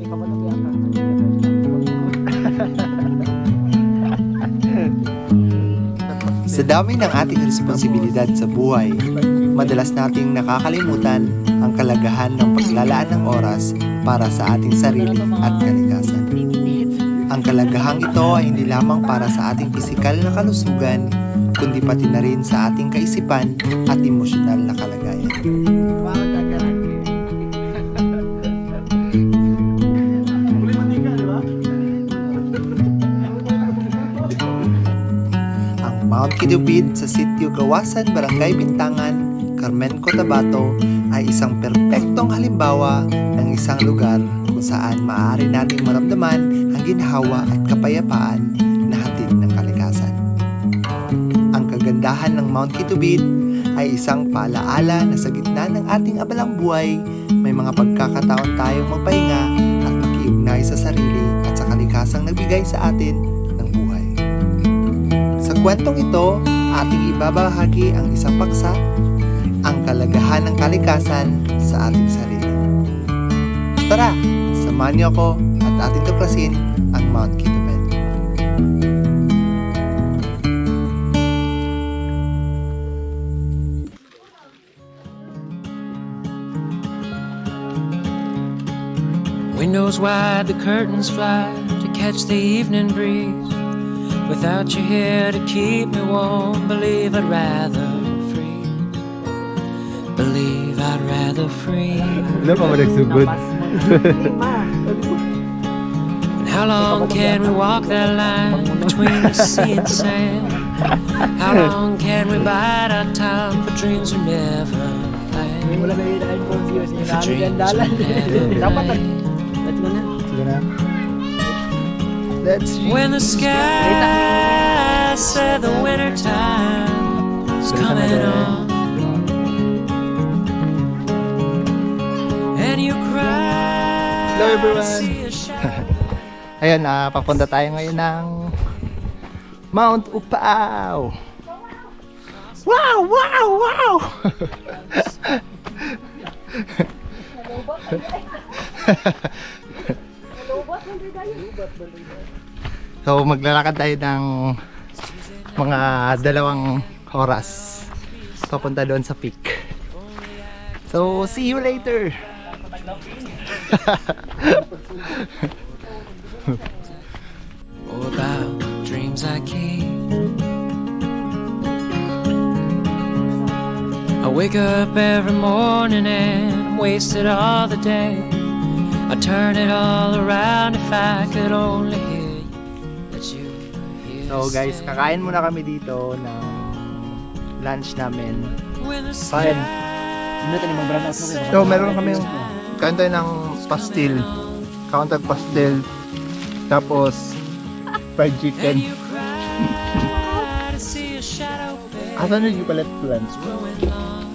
Ikaw ba ito ka? Sa dami ng ating responsibilidad sa buhay, madalas nating nakakalimutan ang kalagahan ng paglalaan ng oras para sa ating sarili at kalikasan. Ang kalagahang ito ay hindi lamang para sa ating pisikal na kalusugan, kundi pati na rin sa ating kaisipan at emosyonal na kalagayan. Mount Kitupid sa Sitio Gawasan, Barangay Bintangan, Carmen Cotabato ay isang perpektong halimbawa ng isang lugar kung saan maaari nating maramdaman ang ginhawa at kapayapaan na hatid ng kalikasan. Ang kagandahan ng Mount Kitubid ay isang paalaala na sa gitna ng ating abalang buhay, may mga pagkakataon tayong magpahinga at makiugnay sa sarili at sa kalikasang nagbigay sa atin kwentong ito, ating ibabahagi ang isang paksa, ang kalagahan ng kalikasan sa ating sarili. Tara, samahan niyo ako at ating tuklasin ang Mount Kitubed. Windows wide, the curtains fly to catch the evening breeze. Without you here to keep me warm, believe I'd rather freeze. Believe I'd rather freeze. Pa ba? And how long can we walk that line between the sea and sand? How long can we bide our time for dreams we never May land? wala may iPhone zero sa For dreams we never Dapat land. Let's go na. Na. Let's When the sky said the winter time is coming on, and you cried Hello, everyone. to see a shadow. Ayun, ah, papunta tayo ngayon ng Mount Upao. Wow, wow, wow! So, maglalakad tayo ng mga dalawang oras. Papunta doon sa peak. So, see you later! or about dreams I keep. I wake up every morning and waste it all the day. I turn it all around if I could only So guys, kakain muna kami dito ng lunch namin. Kain. Ano tayo mag brand out mo kayo? So meron kami kain tayo ng pastil. Kain tayo pastil. Tapos fried and chicken. Asan yung palet lunch?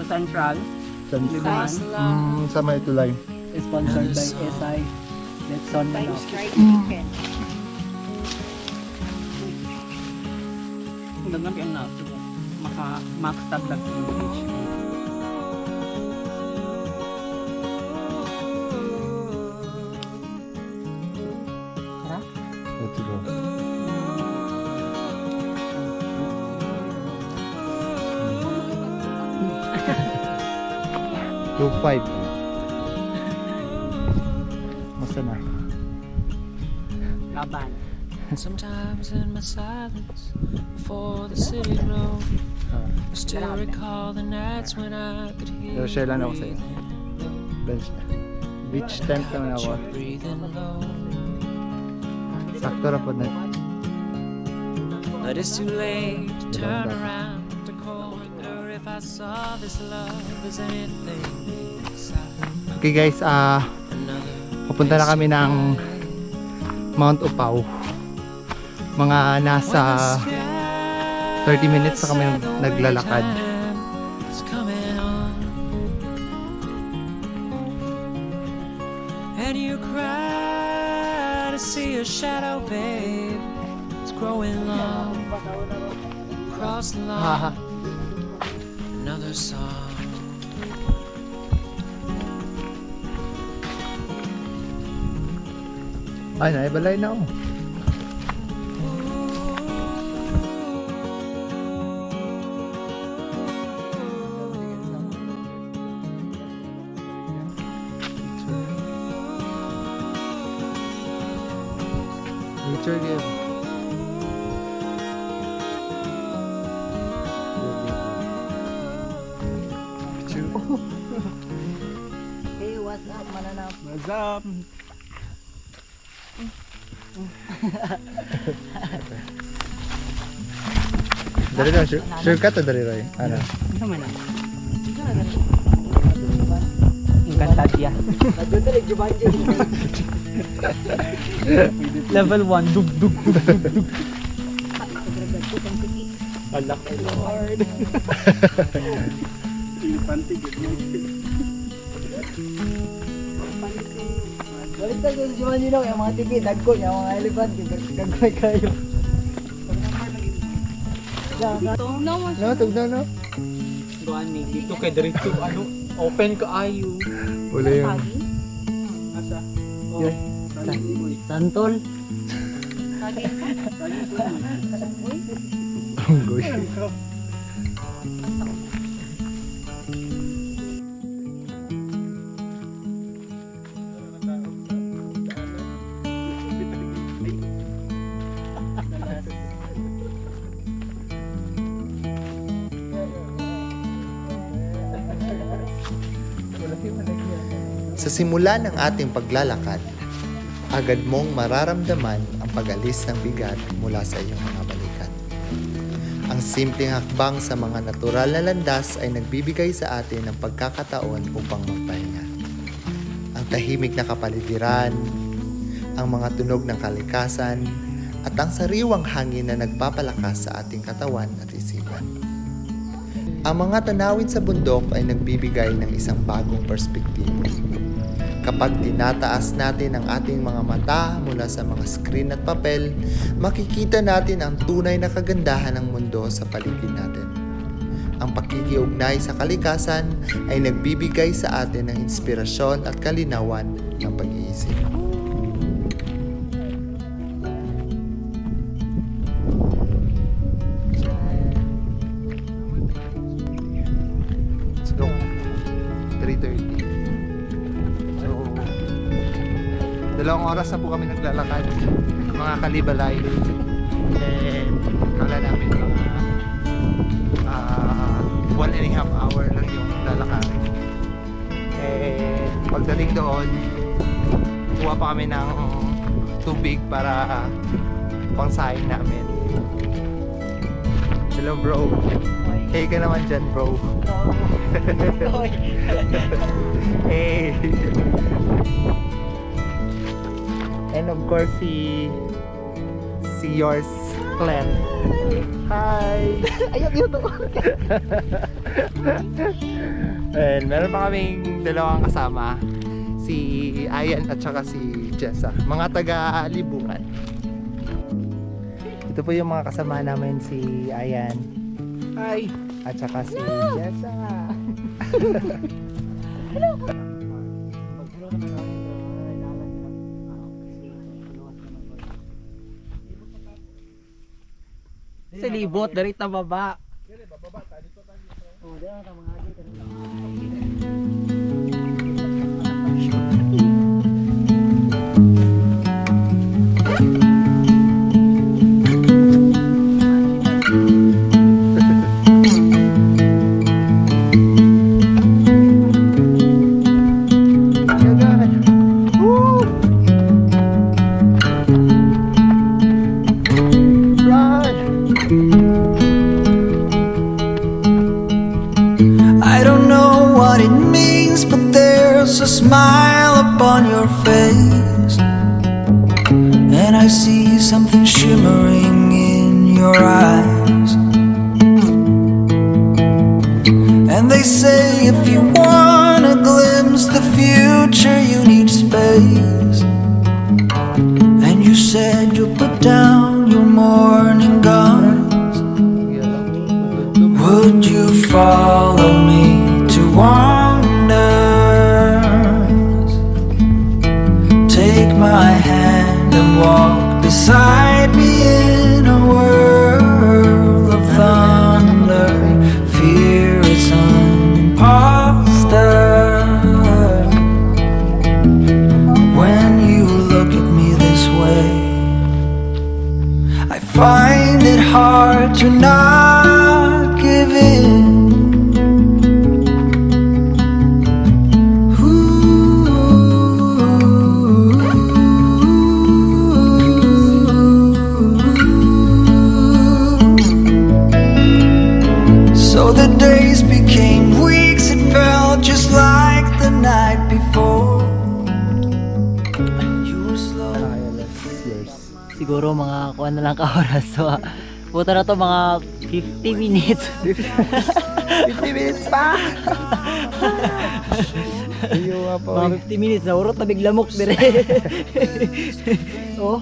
Sa Central, lawn. Mm, sa may tulay. sponsored by SI. Let's on Manok. Dagan kayong na maka max tab lang English. Let's go. Two five. Sometimes in my silence, before the city glow, I still recall the nights when I could hear Pero share lang ako you sa'yo. Bench. Beach tent naman ako. Sakto na po na. But it's too late to turn around to call or if I saw this love as anything Okay guys, ah another. papunta na kami ng Mount Upao. Mga nasa 30 minutes na kami naglalakad. And you cry to see a shadow, babe. It's growing long across the lawn. Another song. Ay, naibalay na oh. Nature game. Hey, what's up, mananap? What's up? Dari lang, sure, sure ka to dari Roy. Ano? Ano man ah? Ang siya. Radyo na rin, Jumanji. Level 1, dug dug dug dug dug. Alak Lord. Pantig. Balik tayo sa Jumanji no, yung mga tigi, dagko, yung mga elephant, gagawin kayo. No, tugnaw no. Gani dito kay diretso ano open ka ayo. Wala yung... Asa? Yan. Santol. Unggoy. Sa simula ng ating paglalakad, agad mong mararamdaman ang pag-alis ng bigat mula sa iyong mga balikat. Ang simpleng hakbang sa mga natural na landas ay nagbibigay sa atin ng pagkakataon upang magpahinga. Ang tahimik na kapaligiran, ang mga tunog ng kalikasan, at ang sariwang hangin na nagpapalakas sa ating katawan at isipan. Ang mga tanawin sa bundok ay nagbibigay ng isang bagong perspektibo. Kapag tinataas natin ang ating mga mata mula sa mga screen at papel, makikita natin ang tunay na kagandahan ng mundo sa paligid natin. Ang pakikiugnay sa kalikasan ay nagbibigay sa atin ng inspirasyon at kalinawan ng pag-iisip. Dalawang oras na po kami naglalakad. Mga kalibalay. And kala namin mga ah, one and a half hour lang yung lalakarin. And pagdating doon, kuha pa kami ng tubig para pangsaing namin. Hello bro. Hey ka naman dyan bro. hey. And of course si si yours Glenn. Hi. Ayaw, yun to. And meron pa kaming dalawang kasama. Si Ayan at saka si Jessa. Mga taga-libungan. Ito po yung mga kasama namin si Ayan. Hi! At saka si Jessa. Sa libot dari ta baba. Woo! I don't know what it means, but there's a smile upon your face. And I see something shimmering in your eyes. And they say if you want to glimpse the future, you need space. And you said you'll put down your morning kuha na lang ka oras. So, puta na to mga 50 minutes. 50 minutes pa! Iyo nga po. mga 50 minutes na urot na biglamok dire. oh.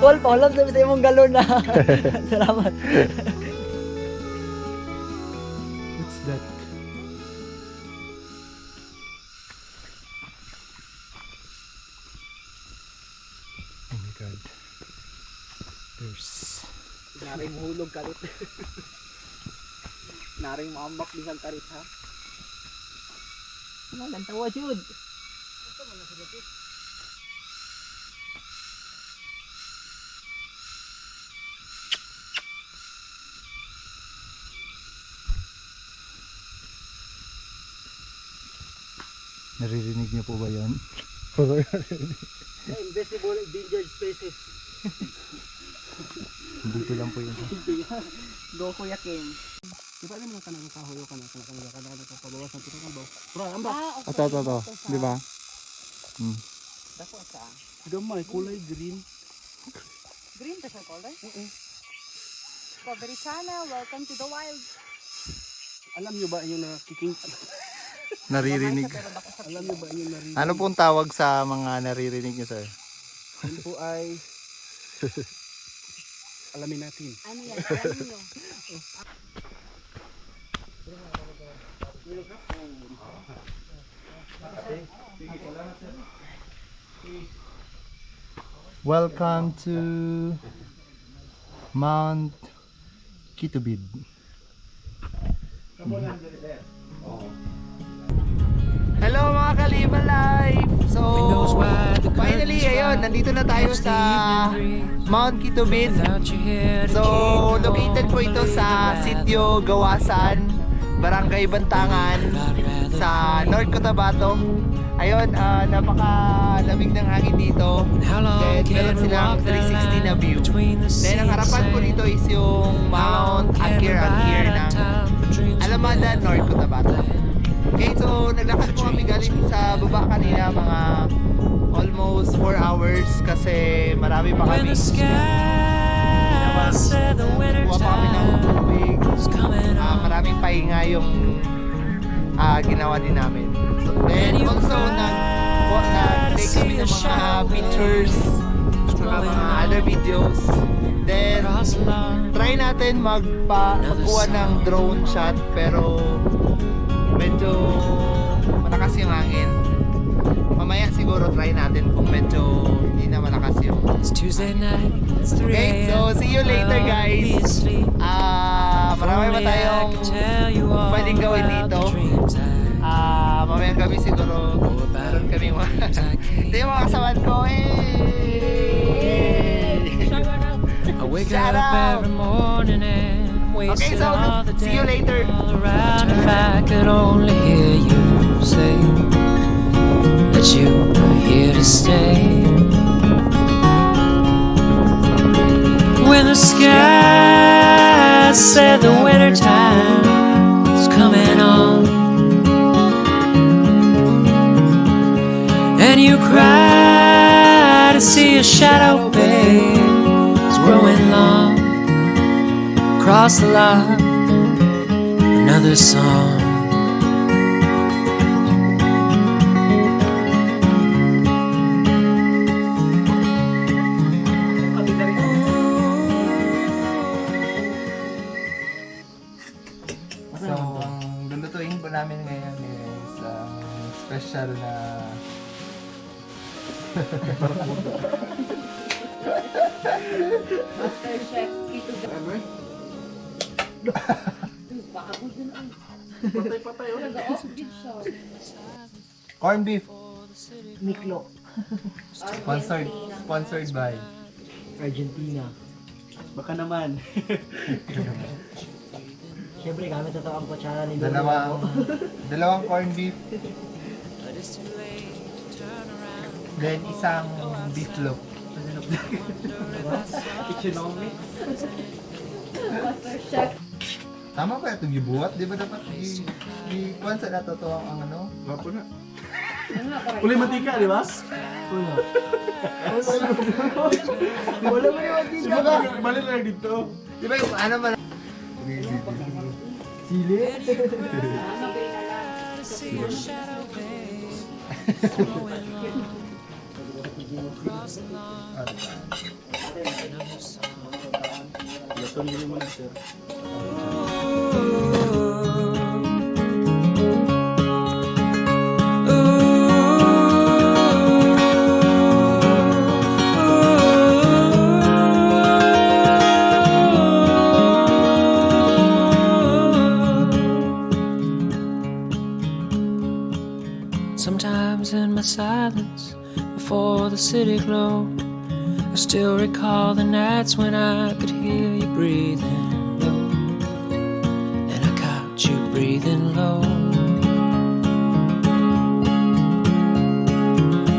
Tol, paulam sa sa imong galon na. Salamat. What's that? Kalit. Naring maambak bisan kalit ha. Ano lang tawa jud. Naririnig niyo po ba yun? Invisible endangered species. Dito lang po yun. Go Kuya King. Di ba alam mo ka nang kahuyo ka na ka na ka na ka pabawas ng tutong ba? Bro, amba. Ito, ito, ito. Di ba? Dako sa. Gamay kulay green. Green ta siya color? Discovery Channel, welcome to the wild. Alam niyo ba yung nakiking Naririnig. Alam niyo ba yung narinig? Ano pong tawag sa mga naririnig niyo, sir? Yun po ay alamin natin. Ano yan? Alam niyo. Welcome to Mount Kitubid. Hello mga Kaliba Life! So, finally, ayun, nandito na tayo sa. Mount Kitubid. So, located po ito sa Sitio Gawasan, Barangay Bantangan, sa. North Cotabato. Ayun, ah, napaka-lamig ng hangin dito. Then, meron silang walk that 360 na view. Then, ang harapan ko dito is yung Mount Akir Akir ng Alamada, North Cotabato. Okay, so naglakad po kami galing sa baba kanina mga almost 4 hours kasi marami pa kami. Kuha pa kami ng tubig. on. maraming pahinga yung ah, ginawa din namin. So, then also nag nag-take kami ng mga pictures mga other videos. Then try natin magpa magkuha ng drone shot pero medyo malakas yung hangin. Mamaya siguro try natin kung medyo hindi na malakas yung it's Tuesday night, it's 3 Okay, so see you later, guys. Ah, marami pa tayong pwedeng gawin dito. ah mamaya gabi siguro meron kami mga ito yung mga kasawan ko eh Shout up out. Every morning and Okay, so all the see you later. around. If I could only hear you say that you are here to stay. When the sky said the winter time is coming on, and you cry to see a shadow babe is growing long across the lot. Another song. so ang lulutuin po namin ngayon is ang special na Master Chef? Bakabog din ang Patay-patay oh. nag-off beat siya. Corn beef. Miklo. Sponsored. Sponsored by. Argentina. Baka naman. Siyempre, gamit ito ang kutsara ni Lolo. Dalawang, dalawang corn beef. Then isang beef loaf. Economics. Master Chef. Tama ba itong gibuhat? Di ba dapat i... i kwan sa natutuwa ang ano? Wapo na. Ano Uli matika, di ba? Wala. Wala mo yung Di ba ka? Balik lang dito. Di ba yung ano man? Sili? Lato nyo naman sir. City glow, I still recall the nights when I could hear you breathing low. And I caught you breathing low.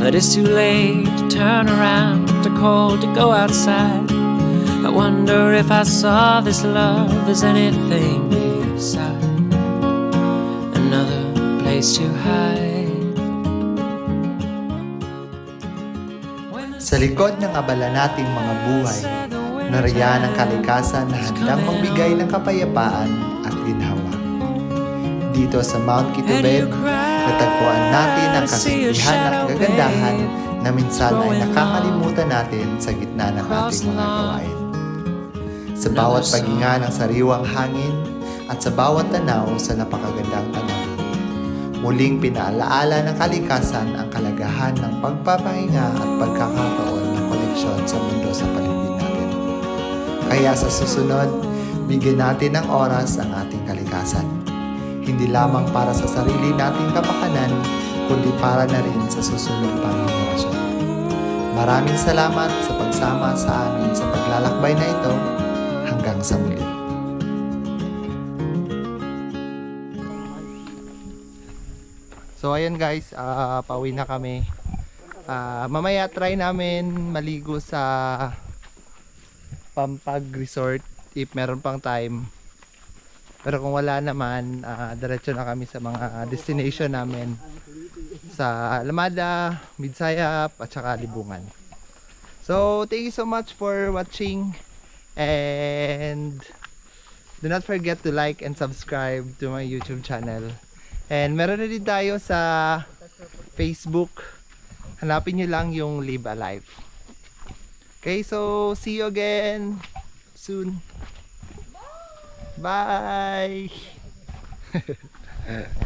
But it's too late to turn around, too cold to go outside. I wonder if I saw this love as anything beside another place to hide. Sa likod ng abala nating mga buhay, nariyan ang kalikasan na handang magbigay ng kapayapaan at ginhawa. Dito sa Mount Kitubed, natagpuan natin ang kasintihan at kagandahan na minsan ay nakakalimutan natin sa gitna ng ating mga gawain. Sa bawat paghinga ng sariwang hangin at sa bawat tanaw sa napakagandang tanawin, muling pinaalaala ng kalikasan ang kalagahan ng pagpapahinga at pagkakataon Kaya sa susunod, bigyan natin ng oras ang ating kalikasan. Hindi lamang para sa sarili nating kapakanan, kundi para na rin sa susunod pang henerasyon. Maraming salamat sa pagsama sa amin sa paglalakbay na ito hanggang sa muli. So ayun guys, ah, pauwi na kami. Ah, mamaya try namin maligo sa Pampag Resort if meron pang time. Pero kung wala naman, ah, diretso na kami sa mga destination namin sa Lamada, Midsayap at saka Libungan. So thank you so much for watching and do not forget to like and subscribe to my YouTube channel. And meron na din tayo sa Facebook. Hanapin nyo lang yung Live Alive. Okay, so see you again soon. Bye!